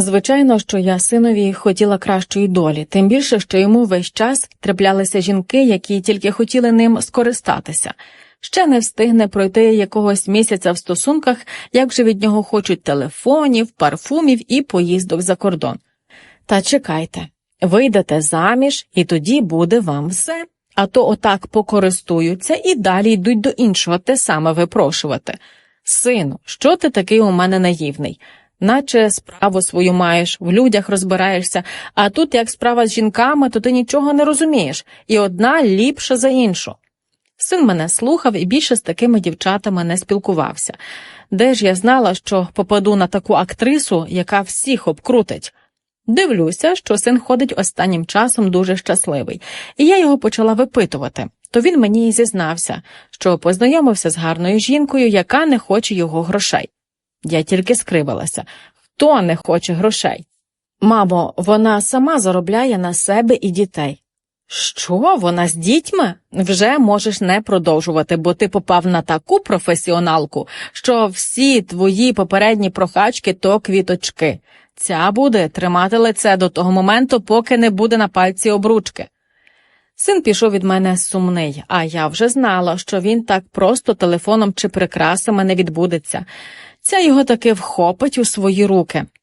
Звичайно, що я синові хотіла кращої долі, тим більше, що йому весь час траплялися жінки, які тільки хотіли ним скористатися. Ще не встигне пройти якогось місяця в стосунках, як вже від нього хочуть телефонів, парфумів і поїздок за кордон. Та чекайте, вийдете заміж, і тоді буде вам все. А то отак покористуються і далі йдуть до іншого те саме випрошувати. Сину, що ти такий у мене наївний? Наче справу свою маєш, в людях розбираєшся, а тут як справа з жінками, то ти нічого не розумієш, і одна ліпша за іншу. Син мене слухав і більше з такими дівчатами не спілкувався. Де ж я знала, що попаду на таку актрису, яка всіх обкрутить? Дивлюся, що син ходить останнім часом дуже щасливий, і я його почала випитувати. То він мені і зізнався, що познайомився з гарною жінкою, яка не хоче його грошей. Я тільки скривилася. Хто не хоче грошей? Мамо, вона сама заробляє на себе і дітей. Що, вона з дітьми? Вже можеш не продовжувати, бо ти попав на таку професіоналку, що всі твої попередні прохачки то квіточки. Ця буде тримати лице до того моменту, поки не буде на пальці обручки. Син пішов від мене сумний, а я вже знала, що він так просто телефоном чи прикрасами не відбудеться. Ця його таки вхопить у свої руки.